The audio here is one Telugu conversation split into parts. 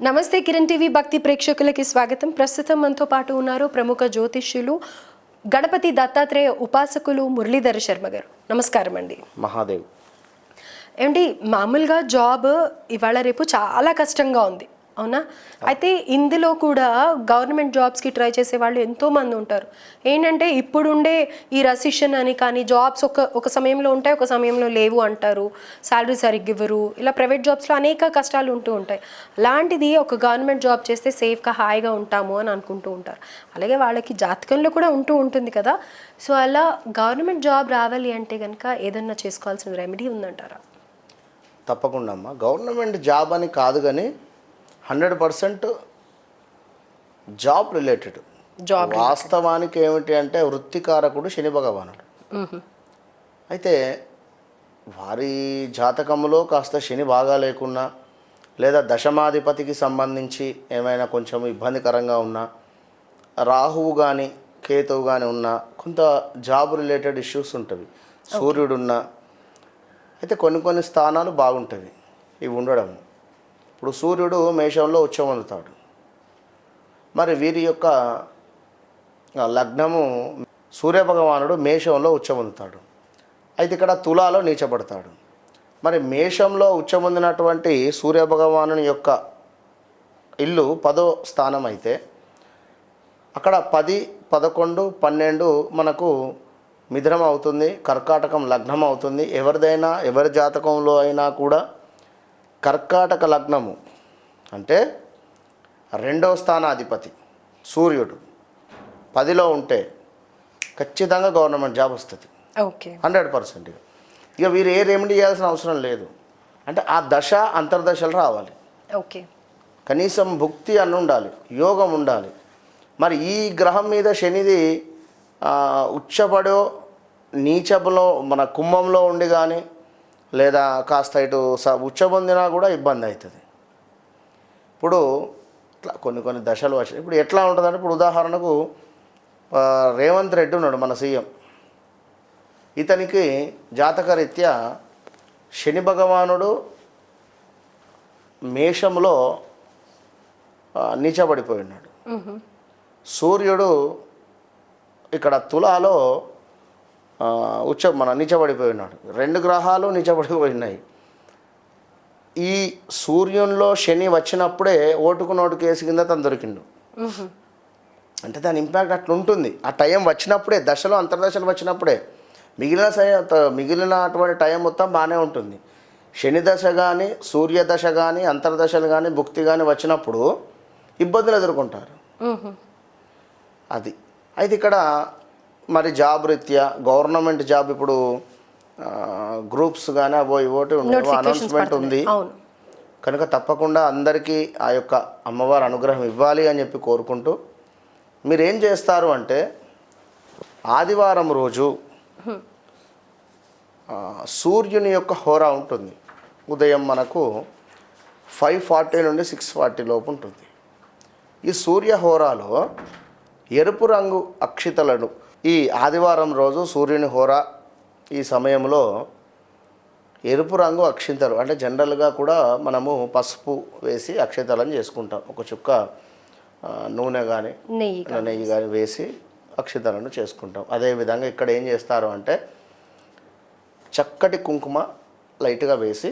నమస్తే కిరణ్ టీవీ భక్తి ప్రేక్షకులకి స్వాగతం. ప్రస్తుతం మనతో పాటు ఉన్నారు ప్రముఖ జ్యోతిష్యులు గణపతి దత్తాత్రేయ ఉపాసకులు మురళీధర శర్మ గారు. నమస్కారం అండి. మహాదేవ్. ఏమండి మామూలుగా జాబ్ ఇవాళ రేపు చాలా కష్టంగా ఉంది. అవునా? అయితే ఇందులో కూడా గవర్నమెంట్ జాబ్స్కి ట్రై చేసే వాళ్ళు ఎంతోమంది ఉంటారు. ఏంటంటే ఇప్పుడుండే ఈ రసిషన్ అని కానీ జాబ్స్ ఒక ఒక సమయంలో ఉంటాయి ఒక సమయంలో లేవు అంటారు. శాలరీ సరిగ్గా ఇవ్వరు. ఇలా ప్రైవేట్ జాబ్స్లో అనేక కష్టాలు ఉంటూ ఉంటాయి. అలాంటిది ఒక గవర్నమెంట్ జాబ్ చేస్తే సేఫ్గా హాయిగా ఉంటాము అని అనుకుంటూ ఉంటారు. అలాగే వాళ్ళకి జాతకంలో కూడా ఉంటూ ఉంటుంది కదా. సో అలా గవర్నమెంట్ జాబ్ రావాలి అంటే కనుక ఏదన్నా చేసుకోవాల్సిన రెమెడీ ఉందంటారా? తప్పకుండా అమ్మా. గవర్నమెంట్ జాబ్ అని కాదు కానీ hundred percent job related. Job వాస్తవానికి ఏమిటి అంటే వృత్తికారకుడు శని భగవానుడు. అయితే వారి జాతకంలో కాస్త శని బాగా లేకున్నా లేదా దశమాధిపతికి సంబంధించి ఏమైనా కొంచెం ఇబ్బందికరంగా ఉన్నా రాహువు కానీ కేతువు కానీ ఉన్నా కొంత జాబ్ రిలేటెడ్ ఇష్యూస్ ఉంటుంది సూర్యుడున్నా అయితే కొన్ని కొన్ని స్థానాలు బాగుంటుంది ఇవి ఉండడం ఇప్పుడు సూర్యుడు మేషంలో ఉచ్చమొందుతాడు మరి వీరి యొక్క లగ్నము సూర్యభగవానుడు మేషంలో ఉచ్చమొందుతాడు అయితే ఇక్కడ తులాలో నీచబడతాడు. మరి మేషంలో ఉచ్చమొందినటువంటి సూర్యభగవాను యొక్క ఇల్లు పదో స్థానం అయితే అక్కడ పది పదకొండు పన్నెండు మనకు మిథునం అవుతుంది కర్కాటకం లగ్నం అవుతుంది ఎవరిదైనా ఎవరి జాతకంలో అయినా కూడా కర్కాటక లగ్నము అంటే రెండవ స్థానాధిపతి సూర్యుడు. పదిలో ఉంటే ఖచ్చితంగా గవర్నమెంట్ జాబ్ వస్తుంది. ఓకే. హండ్రెడ్ పర్సెంట్ ఇక వీరు ఏ రెమెడీ చేయాల్సిన అవసరం లేదు. అంటే ఆ దశ అంతర్దశలు రావాలి. ఓకే. కనీసం భుక్తి అని ఉండాలి యోగం ఉండాలి. మరి ఈ గ్రహం మీద శనిది ఉచ్చపడో నీచబలో మన కుంభంలో ఉండి కానీ లేదా కాస్త ఇటు స ఉచ్చ పొందినా కూడా ఇబ్బంది అవుతుంది. ఇప్పుడు ఇట్లా కొన్ని కొన్ని దశలు వచ్చాయి ఇప్పుడు ఎట్లా ఉంటుందంటే ఇప్పుడు ఉదాహరణకు రేవంత్ రెడ్డి ఉన్నాడు మన సీఎం. ఇతనికి జాతకరీత్యా శని భగవానుడు మేషంలో నీచబడిపోయి ఉన్నాడు. సూర్యుడు ఇక్కడ తులాలో ఉచ్చ మన నీచబడిపోయి ఉన్నాడు రెండు గ్రహాలు నీచబడిపోయి ఉన్నాయి ఈ సూర్యునిలో శని వచ్చినప్పుడే ఓటుకు నోటు కేసు కింద తను దొరికిండు. అంటే దాని ఇంపాక్ట్ అట్లా ఉంటుంది ఆ టైం వచ్చినప్పుడే దశలో అంతర్దశలు వచ్చినప్పుడే. మిగిలిన మిగిలిన అటువంటి టైం మొత్తం బాగానే ఉంటుంది. శని దశ కానీ సూర్య దశ కానీ అంతర్దశలు కానీ భుక్తి కానీ వచ్చినప్పుడు ఇబ్బందులు ఎదుర్కొంటారు. అది. అయితే ఇక్కడ మరి జాబ్ రీత్యా గవర్నమెంట్ జాబ్ ఇప్పుడు గ్రూప్స్ కానీ అవో ఇవోటి అనౌన్స్మెంట్ ఉంది. కనుక తప్పకుండా అందరికీ ఆ యొక్క అమ్మవారి అనుగ్రహం ఇవ్వాలి అని చెప్పి కోరుకుంటూ మీరు ఏం చేస్తారు అంటే ఆదివారం రోజు సూర్యుని యొక్క హోరా ఉంటుంది. ఉదయం మనకు ఫైవ్ ఫార్టీ నుండి సిక్స్ ఫార్టీ లోపు ఉంటుంది. ఈ సూర్య హోరాలో ఎరుపు రంగు అక్షితలను ఈ ఆదివారం రోజు సూర్యుని హోరా ఈ సమయంలో ఎరుపు రంగు అక్షింతలు అంటే జనరల్గా కూడా మనము పసుపు వేసి అక్షింతలను చేసుకుంటాం. ఒక చుక్క నూనె కానీ నెయ్యి నెయ్యి కానీ వేసి అక్షింతలను చేసుకుంటాం. అదేవిధంగా ఇక్కడ ఏం చేస్తారు అంటే చక్కటి కుంకుమ లైట్గా వేసి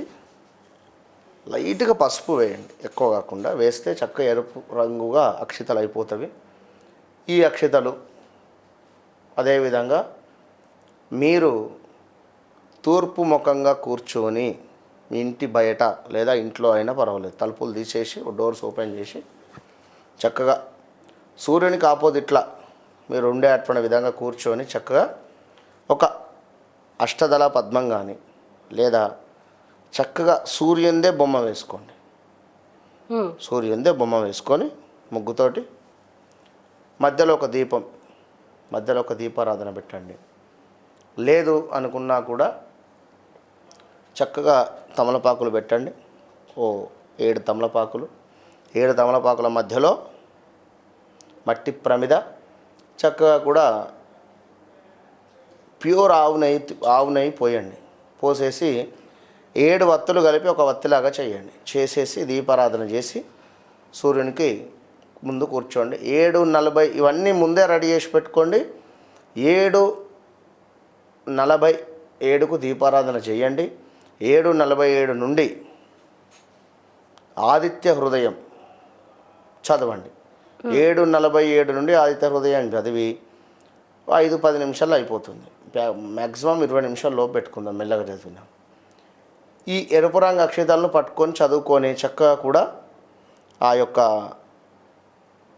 లైట్గా పసుపు వేయండి. ఎక్కువ కాకుండా వేస్తే చక్క ఎరుపు రంగుగా అక్షితలు అయిపోతవి. ఈ అక్షితలు అదేవిధంగా మీరు తూర్పు ముఖంగా కూర్చొని మీ ఇంటి బయట లేదా ఇంట్లో అయినా పర్వాలేదు తలుపులు తీసేసి డోర్స్ ఓపెన్ చేసి చక్కగా సూర్యునికి ఆపోజిట్లా మీరు ఉండే అటువంటి విధంగా కూర్చొని చక్కగా ఒక అష్టదళ పద్మం కానీ లేదా చక్కగా సూర్యుందే బొమ్మ వేసుకోండి. సూర్యుందే బొమ్మ వేసుకొని ముగ్గుతోటి మధ్యలో ఒక దీపం మధ్యలో ఒక దీపారాధన పెట్టండి. లేదు అనుకున్నా కూడా చక్కగా తమలపాకులు పెట్టండి. ఓ ఏడు తమలపాకులు. ఏడు తమలపాకుల మధ్యలో మట్టి ప్రమిద చక్కగా కూడా ప్యూర్ ఆవు నెయ్యి ఆవు నెయ్యి పోయండి. పోసేసి ఏడు వత్తులు కలిపి ఒక వత్తిలాగా చేయండి. చేసేసి దీపారాధన చేసి సూర్యునికి ముందు కూర్చోండి. ఏడు నలభై ఇవన్నీ ముందే రెడీ చేసి పెట్టుకోండి. ఏడు నలభై ఏడుకు దీపారాధన చేయండి. ఏడు నలభై ఏడు నుండి ఆదిత్య హృదయం చదవండి. ఏడు నలభై ఏడు నుండి ఆదిత్య హృదయం చదివి ఐదు పది నిమిషాలు అయిపోతుంది. మ్యాక్సిమం ఇరవై నిమిషాల్లో పెట్టుకుందాం మెల్లగా చదువుకుందాం ఈ ఎరుపు రంగు అక్షతాలను పట్టుకొని చదువుకొని చక్కగా కూడా ఆ యొక్క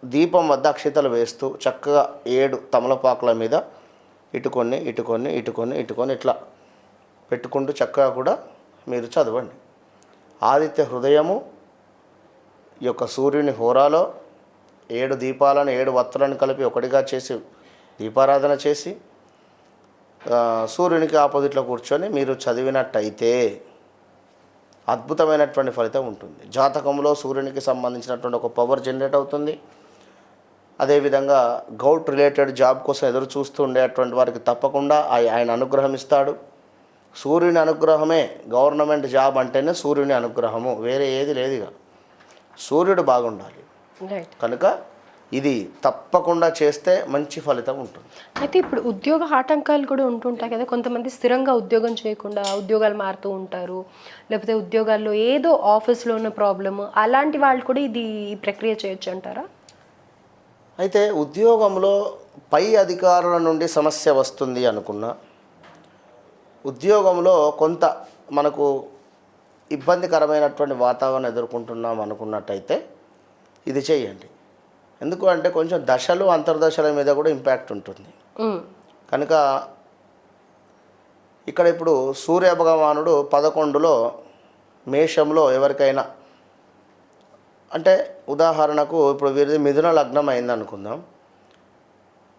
దీపం వద్ద అక్షితలు వేస్తూ చక్కగా ఏడు తమలపాకుల మీద ఇటుకొని ఇటుకొని ఇటుకొని ఇటుకొని ఇట్లా పెట్టుకుంటూ చక్కగా కూడా మీరు చదవండి. ఆదిత్య హృదయము ఈ యొక్క సూర్యుని హోరాలో ఏడు దీపాలను ఏడు వత్తులను కలిపి ఒకటిగా చేసి దీపారాధన చేసి సూర్యునికి ఆపోజిట్లో కూర్చొని మీరు చదివినట్టయితే అద్భుతమైనటువంటి ఫలితం ఉంటుంది. జాతకంలో సూర్యునికి సంబంధించినటువంటి ఒక పవర్ జనరేట్ అవుతుంది. అదేవిధంగా గౌట్ రిలేటెడ్ జాబ్ కోసం ఎదురు చూస్తూ ఉండేటువంటి వారికి తప్పకుండా ఆయ- ఆయన అనుగ్రహం ఇస్తాడు. సూర్యుని అనుగ్రహమే గవర్నమెంట్ జాబ్ అంటేనే సూర్యుని అనుగ్రహము. వేరే ఏది లేదు ఇక. సూర్యుడు బాగుండాలి. కనుక ఇది తప్పకుండా చేస్తే మంచి ఫలితం ఉంటుంది. అయితే ఇప్పుడు ఉద్యోగ ఆటంకాలు కూడా ఉంటుంటాయి కదా. కొంతమంది స్థిరంగా ఉద్యోగం చేయకుండా ఉద్యోగాలు మారుతూ ఉంటారు. లేకపోతే ఉద్యోగాల్లో ఏదో ఆఫీస్లో ఉన్న ప్రాబ్లమ్ అలాంటి వాళ్ళు కూడా ఇది ప్రక్రియ చేయొచ్చు అంటారా? అయితే ఉద్యోగంలో పై అధికారుల నుండి సమస్య వస్తుంది అనుకున్నా ఉద్యోగంలో కొంత మనకు ఇబ్బందికరమైనటువంటి వాతావరణం ఎదుర్కొంటున్నాం అనుకున్నట్టయితే ఇది చేయండి. ఎందుకు అంటే కొంచెం దశలు అంతర్దశల మీద కూడా ఇంపాక్ట్ ఉంటుంది. కనుక ఇక్కడ ఇప్పుడు సూర్య భగవానుడు పదకొండులో మేషంలో ఎవరికైనా అంటే ఉదాహరణకు ఇప్పుడు వీరిది మిథున లగ్నం అయింది అనుకుందాం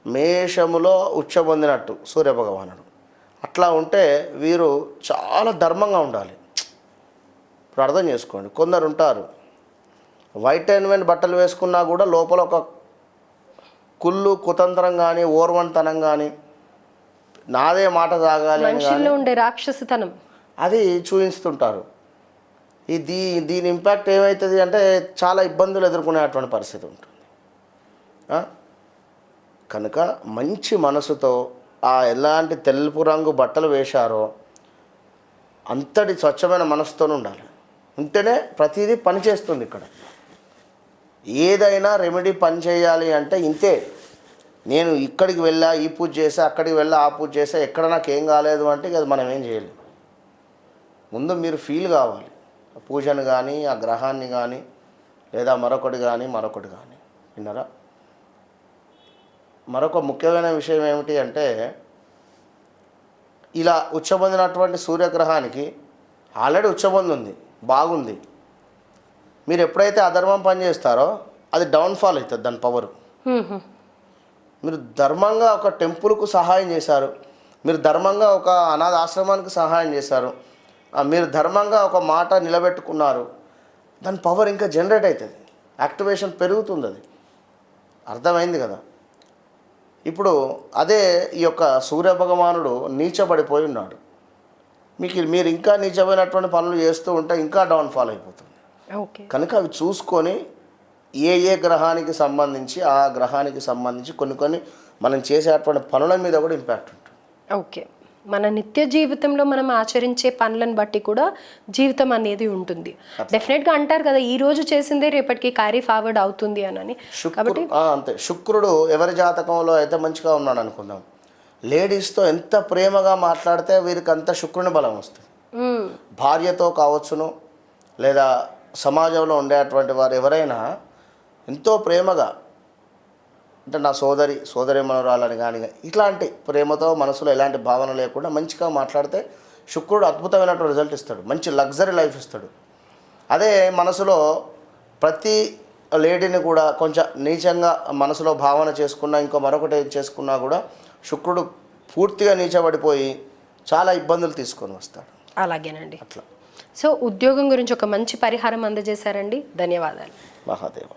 మేషములో ఉచ్చ పొందినట్టు సూర్య భగవానుడు అట్లా ఉంటే వీరు చాలా ధర్మంగా ఉండాలి. ఇప్పుడు అర్థం చేసుకోండి. కొందరు ఉంటారు. వైట్ అండ్ వైట్ బట్టలు వేసుకున్నా కూడా లోపల ఒక కుళ్ళు కుతంత్రం కానీ ఓర్వంతనం కానీ నాదే మాట సాగాలి ఉండే రాక్షసతనం. అది చూపిస్తుంటారు ఈ దీ దీని ఇంపాక్ట్ ఏమవుతుంది అంటే చాలా ఇబ్బందులు ఎదుర్కొనేటువంటి పరిస్థితి ఉంటుంది. కనుక మంచి మనసుతో ఆ ఎలాంటి తెలుపు రంగు బట్టలు వేశారో అంతటి స్వచ్ఛమైన మనసుతో ఉండాలి. ఉంటేనే ప్రతిదీ పనిచేస్తుంది ఇక్కడ. ఏదైనా రెమెడీ పని చేయాలి అంటే ఇంతే. నేను ఇక్కడికి వెళ్ళా ఈ పూజ చేసా అక్కడికి వెళ్ళా ఆ పూజ చేసా ఎక్కడ నాకు ఏం కాలేదు అంటే అది మనం ఏం చేయలేం. ముందు మీరు ఫీల్ కావాలి. పూజను కానీ ఆ గ్రహాన్ని కానీ లేదా మరొకటి కానీ మరొకటి కానీ విన్నారా? మరొక ముఖ్యమైన విషయం ఏమిటి అంటే ఇలా ఉచ్చబొందినటువంటి సూర్యగ్రహానికి ఆల్రెడీ ఉచ్చబొంది ఉంది బాగుంది. మీరు ఎప్పుడైతే అధర్మం పని చేస్తారో అది డౌన్ఫాల్ అవుతుంది దాని పవర్. మీరు ధర్మంగా ఒక టెంపుల్కు సహాయం చేశారు మీరు ధర్మంగా ఒక అనాథ ఆశ్రమానికి సహాయం చేశారు మీరు ధర్మంగా ఒక మాట నిలబెట్టుకున్నారు దాని పవర్ ఇంకా జనరేట్ అవుతుంది. యాక్టివేషన్ పెరుగుతుంది అది. అర్థమైంది కదా? ఇప్పుడు అదే ఈ యొక్క సూర్య భగవానుడు నీచబడిపోయి ఉన్నాడు. మీకు మీరు ఇంకా నీచమైనటువంటి పనులు చేస్తూ ఉంటే ఇంకా డౌన్ఫాల్ అయిపోతుంది. కనుక అవి చూసుకొని ఏ ఏ గ్రహానికి సంబంధించి ఆ గ్రహానికి సంబంధించి కొన్ని కొన్ని మనం చేసేటువంటి పనుల మీద కూడా ఇంపాక్ట్ ఉంటుంది. ఓకే. మన నిత్య జీవితంలో మనం ఆచరించే పనులను బట్టి కూడా జీవితం అనేది ఉంటుంది. డెఫినెట్గా అంటారు కదా ఈ రోజు చేసిందే రేపటికి క్యారీ ఫార్వర్డ్ అవుతుంది అని ఆ, అంతే. శుక్రుడు ఎవరి జాతకంలో అయితే మంచిగా ఉన్నాడు అనుకుందాం. లేడీస్తో ఎంత ప్రేమగా మాట్లాడితే వీరికి అంత శుక్రుని బలం వస్తుంది. భార్యతో కావచ్చును లేదా సమాజంలో ఉండేటువంటి వారు ఎవరైనా ఎంతో ప్రేమగా అంటే నా సోదరి సోదరి మనవరాలని కానీ ఇట్లాంటి ప్రేమతో మనసులో ఎలాంటి భావన లేకుండా మంచిగా మాట్లాడితే శుక్రుడు అద్భుతమైనటువంటి రిజల్ట్ ఇస్తాడు. మంచి లగ్జరీ లైఫ్ ఇస్తాడు. అదే మనసులో ప్రతి లేడీని కూడా కొంచెం నీచంగా మనసులో భావన చేసుకున్నా ఇంకో మరొకటి చేసుకున్నా కూడా శుక్రుడు పూర్తిగా నీచబడిపోయి చాలా ఇబ్బందులు తీసుకొని వస్తాడు. అలాగేనండి. అట్లా. సో ఉద్యోగం గురించి ఒక మంచి పరిహారం అందజేశారండి. ధన్యవాదాలు. మహాదేవ.